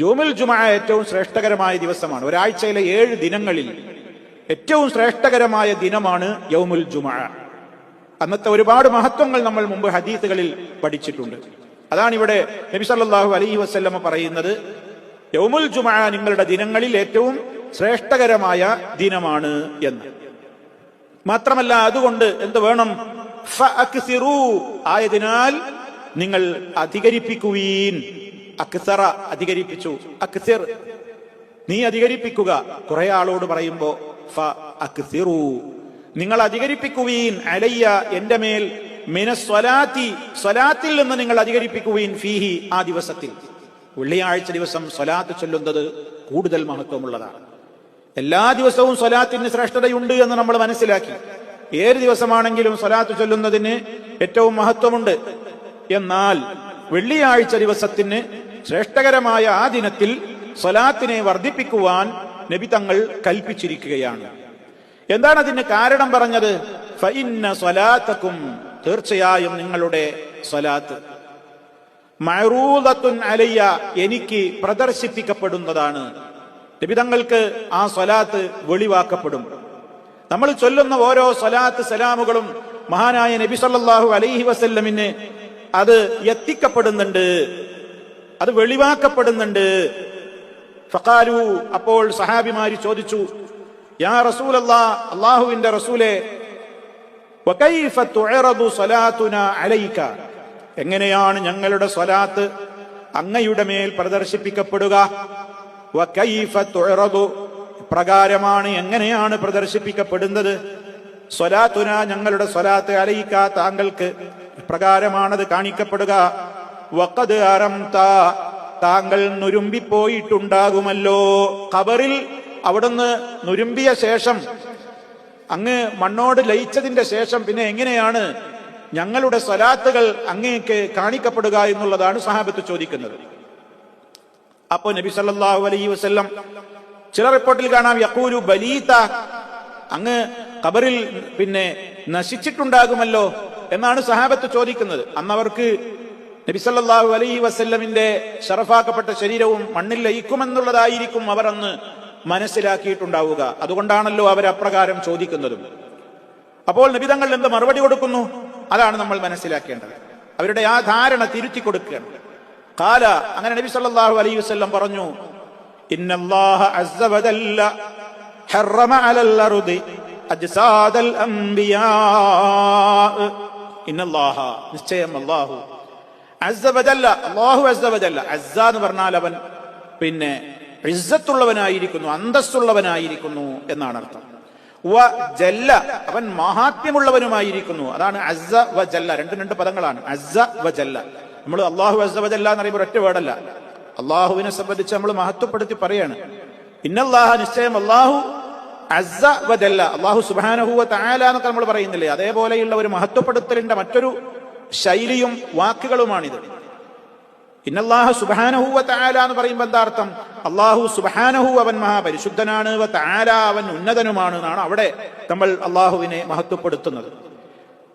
യോമുൽ ജുമ ഏറ്റവും ശ്രേഷ്ഠകരമായ ദിവസമാണ്. ഒരാഴ്ചയിലെ ഏഴ് ദിനങ്ങളിൽ ഏറ്റവും ശ്രേഷ്ഠകരമായ ദിനമാണ് യൗമുൽ ജുമ. അന്നത്തെ ഒരുപാട് മഹത്വങ്ങൾ നമ്മൾ മുമ്പ് ഹദീസുകളിൽ പഠിച്ചിട്ടുണ്ട്. അതാണ് ഇവിടെ നബി സല്ലാഹു അലൈഹി വസ്ല്ലമ പറയുന്നത് യൗമുൽ ജുമ നിങ്ങളുടെ ദിനങ്ങളിൽ ഏറ്റവും ശ്രേഷ്ഠകരമായ ദിനമാണ് എന്ന്. മാത്രമല്ല അതുകൊണ്ട് എന്ത് വേണം? ആയതിനാൽ നിങ്ങൾ അധികരിപ്പിക്കുവീൻ. അക്സറ അധികരിപ്പിച്ചു. അക്സിർ നീ അധികരിപ്പിക്കുക. കുറെ ആളോട് പറയുമ്പോ ഫ അക്സിറു. നിങ്ങൾ അധികരിപ്പിക്കുകയും അലയ്യ എന്റെ മേൽ മിന സ്വലാത്തി സ്വലാത്തിൽ നിന്ന് നിങ്ങൾ അധികരിപ്പിക്കുകയും ഫീഹി ആ ദിവസത്തിൽ. വെള്ളിയാഴ്ച ദിവസം സ്വലാത്ത് ചൊല്ലുന്നത് കൂടുതൽ മഹത്വമുള്ളതാണ്. എല്ലാ ദിവസവും സ്വലാത്തിന് ശ്രേഷ്ഠതയുണ്ട് എന്ന് നമ്മൾ മനസ്സിലാക്കി. ഏത് ദിവസമാണെങ്കിലും സ്വലാത്ത് ചൊല്ലുന്നതിന് ഏറ്റവും മഹത്വമുണ്ട്. എന്നാൽ വെള്ളിയാഴ്ച ദിവസത്തിന് ശ്രേഷ്ഠകരമായ ആ ദിനത്തിൽ സ്വലാത്തിനെ വർദ്ധിപ്പിക്കുവാൻ നബി തങ്ങൾ കൽപ്പിച്ചിരിക്കുകയാണ്. എന്താണ് അതിന് കാരണം പറഞ്ഞത്? സ്വലാത്തക്കും തീർച്ചയായും നിങ്ങളുടെ സ്വലാത്ത്. മഴറൂദത്തുൻ അലയ്യ എനിക്ക് പ്രദർശിപ്പിക്കപ്പെടുന്നതാണ്. നിബിതങ്ങൾക്ക് ആ സ്വലാത്ത് വെളിവാക്കപ്പെടും. നമ്മൾ ചൊല്ലുന്ന ഓരോ സ്വലാത്ത് സലാമുകളും മഹാനായ നബി സല്ലാഹു അലൈഹി വസല്ലമിന് അത് എത്തിക്കപ്പെടുന്നുണ്ട്. അത് വെളിവാക്കപ്പെടുന്നുണ്ട്. ഫഖാലു അപ്പോൾ സഹാബിമാര് ചോദിച്ചു യാ റസൂലല്ലാ അള്ളാഹുവിന്റെ റസൂലെ എങ്ങനെയാണ് ഞങ്ങളുടെ സ്വലാത്ത് അങ്ങയുടെ മേൽ പ്രദർശിപ്പിക്കപ്പെടുക? പ്രകാരമാണ് എങ്ങനെയാണ് പ്രദർശിപ്പിക്കപ്പെടുന്നത്? സ്വലാത്തുന ഞങ്ങളുടെ സ്വലാത്ത് അലയിക്ക താങ്കൾക്ക് പ്രകാരമാണത് കാണിക്കപ്പെടുക. വക്കത് അറംത. താങ്കൾ നുരുമ്പിപ്പോയിട്ടുണ്ടാകുമല്ലോ. ഖബറിൽ അവിടുന്ന് നുരുമ്പിയ ശേഷം അങ്ങ് മണ്ണോട് ലയിച്ചതിന്റെ ശേഷം പിന്നെ എങ്ങനെയാണ് ഞങ്ങളുടെ സ്വലാത്തുകൾ അങ്ങേക്ക് കാണിക്കപ്പെടുക എന്നുള്ളതാണ് സഹാബത്ത് ചോദിക്കുന്നത്. അപ്പോ നബി സല്ലാഹു അലൈഹി വസല്ലം ചില റിപ്പോർട്ടിൽ കാണാം യക്കൂരു ബലീത്ത അങ്ങ് കബറിൽ പിന്നെ നശിച്ചിട്ടുണ്ടാകുമല്ലോ എന്നാണ് സഹാബത്ത് ചോദിക്കുന്നത്. അന്നവർക്ക് നബി സല്ലല്ലാഹു അലൈഹി വസ്ല്ലമിന്റെ ഷറഫാക്കപ്പെട്ട ശരീരവും മണ്ണിൽ ലയിക്കുമെന്നുള്ളതായിരിക്കും അവർ അന്ന് മനസ്സിലാക്കിയിട്ടുണ്ടാവുക. അതുകൊണ്ടാണല്ലോ അവർ അപ്രകാരം ചോദിക്കുന്നതും. അപ്പോൾ നിബിതങ്ങൾ എന്ത് മറുപടി കൊടുക്കുന്നു? അതാണ് നമ്മൾ മനസ്സിലാക്കേണ്ടത്. അവരുടെ ആ ധാരണ തിരുത്തി കൊടുക്കുകയാണ്. കാല അങ്ങനെ നബി സല്ലാഹു അലൈഹി വസല്ലം പറഞ്ഞു നിശ്ചയം അല്ലാഹു അസ്സ വജല്ല അല്ലാഹു അസ്സബദല്ല അസ്സ എന്ന് പറഞ്ഞാൽ അവൻ പിന്നെ ഇസ്സത്തുള്ളവനായിരിക്കുന്നു അന്തസ്സുള്ളവനായിരിക്കുന്നു എന്നാണ് അർത്ഥം. വ ജല്ല അവൻ മഹാത്മ്യമുള്ളവനുമായിരിക്കുന്നു. അതാണ് അസ്സ വ ജല്ല. രണ്ടും രണ്ട് പദങ്ങളാണ്. അസ്സ വ ജല്ല. നമ്മൾ അള്ളാഹു അസ്സബദല്ല ജല്ല എന്ന് പറയുമ്പോൾ ഒറ്റ വേർഡല്ല. അള്ളാഹുവിനെ സംബന്ധിച്ച് നമ്മൾ മഹത്വപ്പെടുത്തി പറയാണ്. ഇന്നല്ലാഹ നിശ്ചയം അള്ളാഹു അസ്സ വ ജല്ല. അള്ളാഹു സുബാനഹുവ തആല എന്നൊക്കെ നമ്മൾ പറയുന്നില്ലേ? അതേപോലെയുള്ള ഒരു മഹത്വപ്പെടുത്തലിന്റെ മറ്റൊരു ശൈലിയും വാക്കുകളുമാണിത്. ഇന്നല്ലാഹു സുബാനഹു വ താല എന്ന് പറയുമ്പോൾ എന്താ അർത്ഥം? അള്ളാഹു സുബാനഹു അവൻ മഹാപരിശുദ്ധനാണ് താല അവൻ ഉന്നതനുമാണ് എന്നാണ് അവിടെ നമ്മൾ അള്ളാഹുവിനെ മഹത്വപ്പെടുത്തുന്നത്.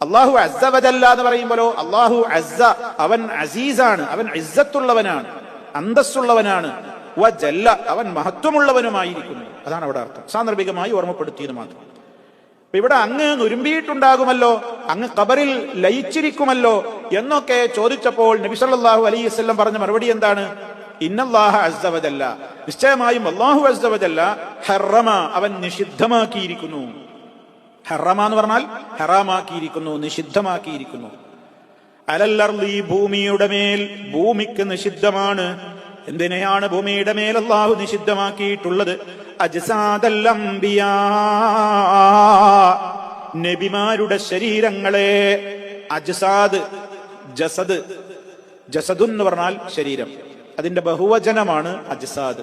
അള്ളാഹു അസ്സ വജല്ല എന്ന് പറയുമ്പോഴോ അള്ളാഹു അസ്സ അവൻ അസീസാണ് അവൻ ഇസ്സത്തുള്ളവനാണ് അന്തസ്സുള്ളവനാണ് വ ജല്ല അവൻ മഹത്വമുള്ളവനുമായിരിക്കുന്നു. അതാണ് അവിടെ അർത്ഥം. സാന്ദർഭികമായി ഓർമ്മപ്പെടുത്തിയത് മാത്രം. അപ്പൊ ഇവിടെ അങ്ങ് നുരുമ്പിയിട്ടുണ്ടാകുമല്ലോ അങ്ങ് കബറിൽ ലയിച്ചിരിക്കുമല്ലോ എന്നൊക്കെ ചോദിച്ചപ്പോൾ നബി സല്ലല്ലാഹു അലൈഹി വസല്ലം പറഞ്ഞ മറുപടി എന്താണ്? ഇന്നല്ലാഹ അസ്സവജല്ല. നിശ്ചയമായും അല്ലാഹു അസ്സവജല്ല. ഹറമ അവൻ നിഷിദ്ധമാക്കിയിരിക്കുന്നു. ഹറമ എന്ന് പറഞ്ഞാൽ ഹറാമാക്കിയിരിക്കുന്നു നിഷിദ്ധമാക്കിയിരിക്കുന്നു. അലല്ലർലി ഭൂമിയുടെ മേൽ ഭൂമിക്ക് നിഷിദ്ധമാണ്. എന്തിനെയാണ് ഭൂമിയുടെ മേൽ നിഷിദ്ധമാക്കിയിട്ടുള്ളത്? അജ്സാദല്ലംബിയാ. നബിമാരുടെ ശരീരങ്ങളെ. അജ്സാദ് ജസദ്. ജസദ് എന്ന് പറഞ്ഞാൽ ശരീരം. അതിന്റെ ബഹുവചനമാണ് അജ്സാദ്.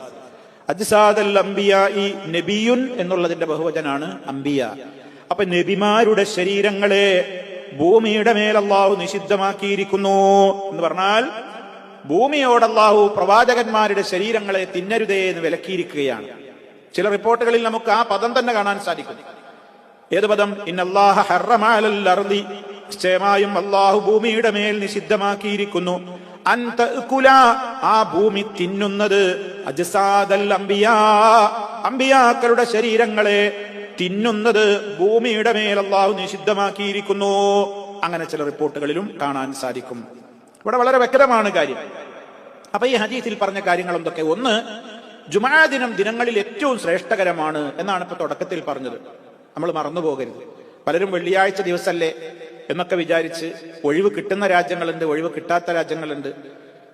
അജ്സാദ് അംബിയ ഈ നബിയുൻ എന്നുള്ളതിന്റെ ബഹുവചനാണ് അംബിയ. അപ്പൊ നബിമാരുടെ ശരീരങ്ങളെ ഭൂമിയുടെ മേൽ നിഷിദ്ധമാക്കിയിരിക്കുന്നു എന്ന് പറഞ്ഞാൽ ഭൂമിയോട് അള്ളാഹു പ്രവാചകന്മാരുടെ ശരീരങ്ങളെ തിന്നരുതേ എന്ന് വിലക്കിയിരിക്കുകയാണ്. ചില റിപ്പോർട്ടുകളിൽ നമുക്ക് ആ പദം തന്നെ കാണാൻ സാധിക്കും. ഏത് പദം? ഇന്നല്ലാഹ അർളി നിശ്ചയമായും അള്ളാഹു ഭൂമിയുടെ മേൽ നിഷിദ്ധമാക്കിയിരിക്കുന്നു. ആ ഭൂമി തിന്നുന്നത് അജസാദൽ അംബിയാ. അംബിയാക്കളുടെ ശരീരങ്ങളെ തിന്നുന്നത് ഭൂമിയുടെ മേൽ അള്ളാഹു നിഷിദ്ധമാക്കിയിരിക്കുന്നു. അങ്ങനെ ചില റിപ്പോർട്ടുകളിലും കാണാൻ സാധിക്കും. ഇവിടെ വളരെ വ്യക്തമാണ് കാര്യം. അപ്പൊ ഈ ഹദീസിൽ പറഞ്ഞ കാര്യങ്ങൾ എന്തൊക്കെ? ഒന്ന് ജുമാ ദിനം ദിനങ്ങളിൽ ഏറ്റവും ശ്രേഷ്ഠകരമാണ് എന്നാണ് ഇപ്പൊ തുടക്കത്തിൽ പറഞ്ഞത്. നമ്മൾ മറന്നു പോകരുത്. പലരും വെള്ളിയാഴ്ച ദിവസമല്ലേ എന്നൊക്കെ വിചാരിച്ച് ഒഴിവ് കിട്ടുന്ന രാജ്യങ്ങളുണ്ട് ഒഴിവ് കിട്ടാത്ത രാജ്യങ്ങളുണ്ട്.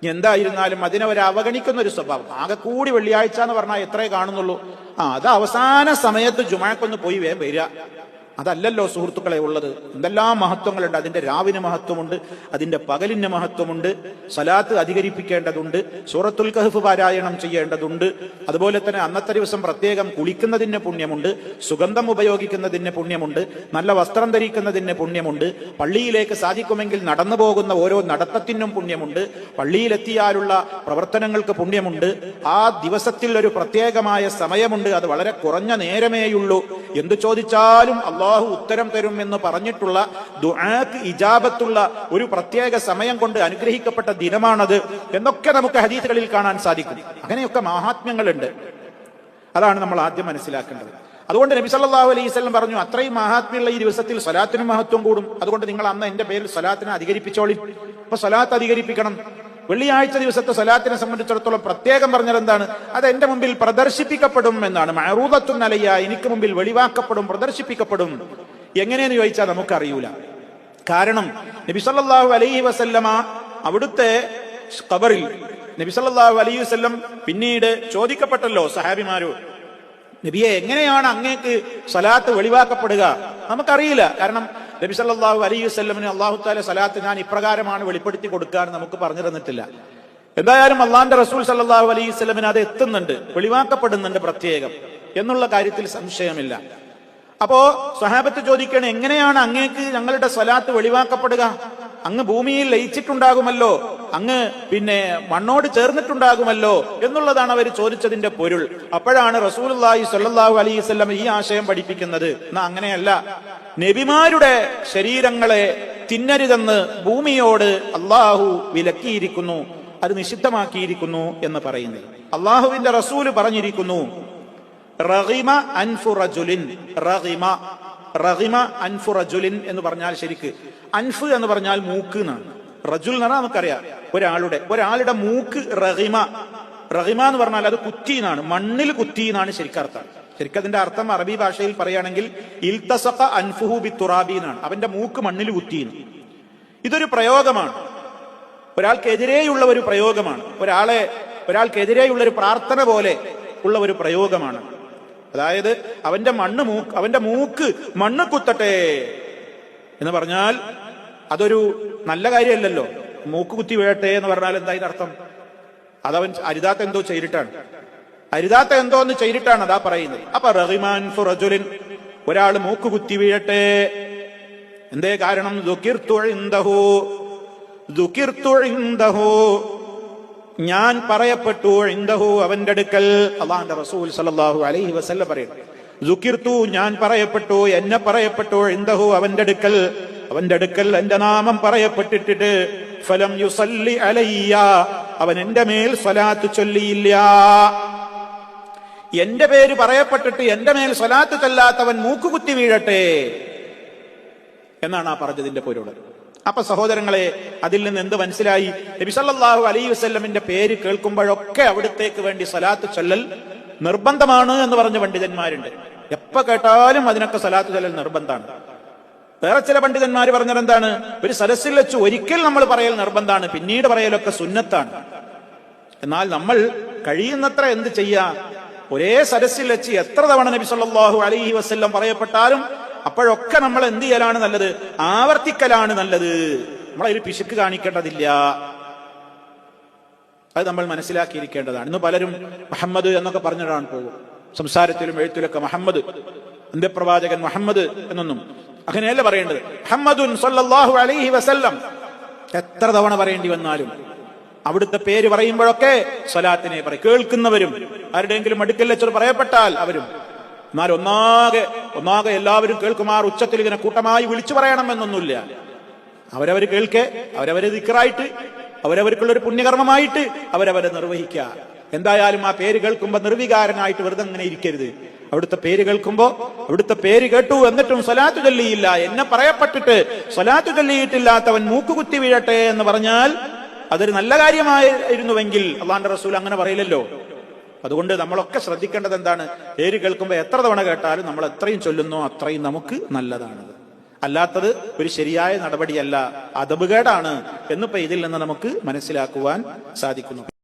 എന്തായിരുന്നാലും അതിനെ ഒരു അവഗണിക്കുന്ന ഒരു സ്വഭാവം. ആകെ കൂടി വെള്ളിയാഴ്ച എന്ന് പറഞ്ഞാൽ എത്രേ കാണുന്നുള്ളൂ. ആ അത് അവസാന സമയത്ത് ജുമാക്കൊന്ന് പോയി വേഗം വരിക. അതല്ലല്ലോ സുഹൃത്തുക്കളെ ഉള്ളത്. എന്തെല്ലാം മഹത്വങ്ങളുണ്ട്. അതിന്റെ രാവിന് മഹത്വമുണ്ട്. അതിന്റെ പകലിന് മഹത്വമുണ്ട്. സലാത്ത് അധികരിപ്പിക്കേണ്ടതുണ്ട്. സൂറത്തുൽ കഹഫ് പാരായണം ചെയ്യേണ്ടതുണ്ട്. അതുപോലെ തന്നെ അന്നത്തെ ദിവസം പ്രത്യേകം കുളിക്കുന്നതിന് പുണ്യമുണ്ട്. സുഗന്ധം ഉപയോഗിക്കുന്നതിന് പുണ്യമുണ്ട്. നല്ല വസ്ത്രം ധരിക്കുന്നതിന് പുണ്യമുണ്ട്. പള്ളിയിലേക്ക് സാധിക്കുമെങ്കിൽ നടന്നു പോകുന്ന ഓരോ നടത്തത്തിനും പുണ്യമുണ്ട്. പള്ളിയിലെത്തിയാലുള്ള പ്രവർത്തനങ്ങൾക്ക് പുണ്യമുണ്ട്. ആ ദിവസത്തിൽ ഒരു പ്രത്യേകമായ സമയമുണ്ട്. അത് വളരെ കുറഞ്ഞ നേരമേയുള്ളൂ. എന്തു ചോദിച്ചാലും ഉത്തരം തരും എന്ന് പറഞ്ഞിട്ടുള്ള ദുആക്ക് ഇജാബത്തുള്ള ഒരു പ്രത്യേക സമയം കൊണ്ട് അനുഗ്രഹിക്കപ്പെട്ട ദിനമാണത് എന്നൊക്കെ നമുക്ക് ഹദീസുകളിൽ കാണാൻ സാധിക്കും. അങ്ങനെയൊക്കെ മഹാത്മ്യങ്ങളുണ്ട്. അതാണ് നമ്മൾ ആദ്യം മനസ്സിലാക്കേണ്ടത്. അതുകൊണ്ട് നബി സല്ലല്ലാഹു അലൈഹി വസല്ലം പറഞ്ഞു അത്രയും മഹാത്മ്യമുള്ള ഈ ദിവസത്തിൽ സ്വലാത്തിന് മഹത്വം കൂടും. അതുകൊണ്ട് നിങ്ങൾ അന്ന് എന്റെ പേരിൽ സ്വലാത്തിനെ അധികരിപ്പിച്ചോളി. അപ്പൊ സ്വലാത്ത് അധികരിപ്പിക്കണം. വെള്ളിയാഴ്ച ദിവസത്തെ സ്വലാത്തിനെ സംബന്ധിച്ചിടത്തോളം പ്രത്യേകം പറഞ്ഞത് എന്താണ്? അത് എന്റെ മുമ്പിൽ പ്രദർശിപ്പിക്കപ്പെടും എന്നാണ്. മഴറൂതത്തും നിലയ എനിക്ക് മുമ്പിൽ വെളിവാക്കപ്പെടും പ്രദർശിപ്പിക്കപ്പെടും. എങ്ങനെയെന്ന് ചോദിച്ചാൽ നമുക്കറിയൂല. കാരണം നബിസല്ലാഹു അലൈഹി വസല്ലമ അവിടുത്തെ ഖബറിൽ നബിസല്ലാഹു അലൈഹി വസല്ലം പിന്നീട് ചോദിക്കപ്പെട്ടല്ലോ സഹാബിമാരോട് നബിയെ എങ്ങനെയാണ് അങ്ങേക്ക് സലാത്ത് വെളിവാക്കപ്പെടുക? നമുക്കറിയില്ല. കാരണം നബി സല്ലാഹു അലൈഹി വല്ലമിന് അള്ളാഹു താല സലാത്ത് ഞാൻ ഇപ്രകാരമാണ് വെളിപ്പെടുത്തി കൊടുക്കാൻ നമുക്ക് പറഞ്ഞു തന്നിട്ടില്ല. എന്തായാലും അള്ളാന്റെ റസൂൽ സല്ലാഹു അലൈഹി വല്ലമിന് അത് എത്തുന്നുണ്ട് വെളിവാക്കപ്പെടുന്നുണ്ട് പ്രത്യേകം എന്നുള്ള കാര്യത്തിൽ സംശയമില്ല. അപ്പോ സ്വഹാബത്ത് ചോദിക്കണേ എങ്ങനെയാണ് അങ്ങേക്ക് ഞങ്ങളുടെ സ്വലാത്ത് വെളിവാക്കപ്പെടുക? അങ്ങ് ഭൂമിയിൽ ലയിച്ചിട്ടുണ്ടാകുമല്ലോ അങ്ങ് പിന്നെ മണ്ണോട് ചേർന്നിട്ടുണ്ടാകുമല്ലോ എന്നുള്ളതാണ് അവർ ചോദിച്ചതിന്റെ പൊരുൾ. അപ്പോഴാണ് റസൂലുള്ളാഹി സല്ലാഹു അലൈഹി വസല്ലം ഈ ആശയം പഠിപ്പിക്കുന്നത്. എന്നാ അങ്ങനെയല്ല. നബിമാരുടെ ശരീരങ്ങളെ തിന്നരുതെന്ന് ഭൂമിയോട് അള്ളാഹു വിലക്കിയിരിക്കുന്നു അത് നിഷിദ്ധമാക്കിയിരിക്കുന്നു എന്ന് പറയുന്നത്. അള്ളാഹുവിന്റെ റസൂൽ പറഞ്ഞിരിക്കുന്നു റഹിമ അൻഫു റജുലിൻ റഹിമ റഹിമ അൻഫു റജുലിൻ എന്ന് പറഞ്ഞാൽ ശരിക്ക്. അൻഫ് എന്ന് പറഞ്ഞാൽ മൂക്ക് എന്നാണ്. റജുൽ എന്ന് പറഞ്ഞാൽ നമുക്കറിയാം. ഒരാളുടെ ഒരാളുടെ മൂക്ക് റഹിമ. റഹിമ എന്ന് പറഞ്ഞാൽ അത് കുത്തി എന്നാണ്. മണ്ണിൽ കുത്തി എന്നാണ് ശരിക്കർത്ഥം ശരിക്കും അതിന്റെ അർത്ഥം അറബി ഭാഷയിൽ പറയുകയാണെങ്കിൽ ഇൽത്തസഖ അൻഫുഹു ബി തുറാബി എന്നാണ്. അവന്റെ മൂക്ക് മണ്ണിൽ കുത്തിയെന്ന് ഇതൊരു പ്രയോഗമാണ്. ഒരാൾക്കെതിരെയുള്ള ഒരു പ്രയോഗമാണ്. ഒരാളെ ഒരാൾക്കെതിരെയുള്ള ഒരു പ്രാർത്ഥന പോലെ ഉള്ള ഒരു പ്രയോഗമാണ്. അതായത് അവന്റെ മണ്ണ് മൂ അവന്റെ മൂക്ക് മണ്ണ് കുത്തട്ടെ എന്ന് പറഞ്ഞാൽ അതൊരു നല്ല കാര്യമല്ലല്ലോ. മൂക്ക് കുത്തി വീഴട്ടെ എന്ന് പറഞ്ഞാൽ എന്താ ഇതിനർത്ഥം അതവൻ അരിതാത്ത എന്തോ ചെയ്തിട്ടാണ്. അരിതാത്ത എന്തോ എന്ന് ചെയ്തിട്ടാണ് അതാ പറയുന്നത്. അപ്പൊ റഹിമാൻ ഫുറജുലിൻ ഒരാൾ മൂക്ക് കുത്തി വീഴട്ടെ. എന്തേ കാരണം? ദുഃഖിർത്തു ദുഃഖിർത്തു ഞാൻ പറയപ്പെട്ടു ഇന്ദഹു അവന്റെ അടുക്കൽ. അള്ളാന്റെ റസൂൽ സല്ലല്ലാഹു അലൈഹി വസല്ലം പറയുന്നു ദുഃഖിർത്തു ഞാൻ പറയപ്പെട്ടു എന്നെ പറയപ്പെട്ടു ഇന്ദഹു അവന്റെ അടുക്കൽ. അവന്റെ അടുക്കൽ എന്റെ നാമം പറയപ്പെട്ടിട്ട് ഫലം യുസല്ലി അലയ്യ. അവൻ എന്റെ മേൽ സ്വലാത്ത് ചൊല്ലിയില്ല. എന്റെ പേര് പറയപ്പെട്ടിട്ട് എന്റെ മേൽ സ്വലാത്ത് ചൊല്ലാത്തവൻ മൂക്കുകുത്തി വീഴട്ടെ? എന്നാണ് ആ പറഞ്ഞതിന്റെ പൊരുൾ അപ്പൊ സഹോദരങ്ങളെ അതിൽ നിന്ന് എന്ത് മനസ്സിലായി? നബി നബിസല്ലാഹു അലൈ വസ്ല്ലമിന്റെ പേര് കേൾക്കുമ്പോഴൊക്കെ അവിടത്തേക്ക് വേണ്ടി സലാത്ത് ചൊല്ലൽ നിർബന്ധമാണ് എന്ന് പറഞ്ഞ പണ്ഡിതന്മാരുണ്ട്. എപ്പ കേട്ടാലും അതിനൊക്കെ സലാത്ത് ചൊല്ലൽ നിർബന്ധമാണ്. വേറെ ചില പണ്ഡിതന്മാർ പറഞ്ഞത് എന്താണ്? ഒരു സദസ്സിൽ വെച്ച് ഒരിക്കൽ നമ്മൾ പറയൽ നിർബന്ധമാണ് പിന്നീട് പറയലൊക്കെ സുന്നത്താണ്. എന്നാൽ നമ്മൾ കഴിയുന്നത്ര എന്ത് ചെയ്യാ? ഒരേ സദസ്സിൽ വെച്ച് എത്ര തവണ നബി സല്ലാഹു അലൈഹി വസ്ല്ലം പറയപ്പെട്ടാലും അപ്പോഴൊക്കെ നമ്മൾ എന്ത് ചെയ്യലാണ് നല്ലത്? ആവർത്തിക്കലാണ് നല്ലത്. നമ്മളതിൽ പിശുക്ക് കാണിക്കേണ്ടതില്ല. അത് നമ്മൾ മനസ്സിലാക്കിയിരിക്കേണ്ടതാണ്. ഇന്ന് പലരും മുഹമ്മദ് എന്നൊക്കെ പറഞ്ഞിടാൻ പോകും. സംസാരത്തിലും എഴുത്തിലൊക്കെ മുഹമ്മദ് അന്ത്യപ്രവാചകൻ മുഹമ്മദ് എന്നൊന്നും. അങ്ങനെയല്ല പറയേണ്ടത്. മുഹമ്മദുൻ സല്ലല്ലാഹു അലൈഹി വസല്ലം. എത്ര തവണ പറയേണ്ടി വന്നാലും അവിടുത്തെ പേര് പറയുമ്പോഴൊക്കെ സ്വലാത്തിനെ പറയും. കേൾക്കുന്നവരും ആരുടെയെങ്കിലും അടുക്കൽ വെച്ചത് പറയപ്പെട്ടാൽ അവരും എന്നാൽ ഒന്നാകെ ഒന്നാകെ എല്ലാവരും കേൾക്കുമാർ ഉച്ചത്തിൽ ഇതിനെ കൂട്ടമായി വിളിച്ചു പറയണമെന്നൊന്നുമില്ല. അവരവർ കേൾക്കെ അവരവര് ദിക്കറായിട്ട് അവരവർക്കുള്ള ഒരു പുണ്യകർമ്മമായിട്ട് അവരവരെ നിർവഹിക്കുക എന്തായാലും ആ പേര് കേൾക്കുമ്പോൾ നിർവികാരനായിട്ട് വെറുതെ അങ്ങനെ ഇരിക്കരുത്. അവിടുത്തെ പേര് കേൾക്കുമ്പോ അവിടുത്തെ പേര് കേട്ടു എന്നിട്ടും സ്വലാത്തു ചൊല്ലിയില്ല. എന്നെ പറയപ്പെട്ടിട്ട് സ്വലാത്തു ചൊല്ലിയിട്ടില്ലാത്തവൻ മൂക്കുകുത്തി വീഴട്ടെ എന്ന് പറഞ്ഞാൽ അതൊരു നല്ല കാര്യമായിരുന്നുവെങ്കിൽ അള്ളാന്റെ റസൂൽ അങ്ങനെ പറയില്ലല്ലോ. അതുകൊണ്ട് നമ്മളൊക്കെ ശ്രദ്ധിക്കേണ്ടത് എന്താണ്? പേര് കേൾക്കുമ്പോൾ എത്ര തവണ കേട്ടാലും നമ്മൾ എത്രയും ചൊല്ലുന്നോ അത്രയും നമുക്ക് നല്ലതാണത്. അല്ലാത്തത് ഒരു ശരിയായ നടപടിയല്ല. അതപുകേടാണ്. എന്നിപ്പോ ഇതിൽ നിന്ന് നമുക്ക് മനസ്സിലാക്കുവാൻ സാധിക്കുന്നു.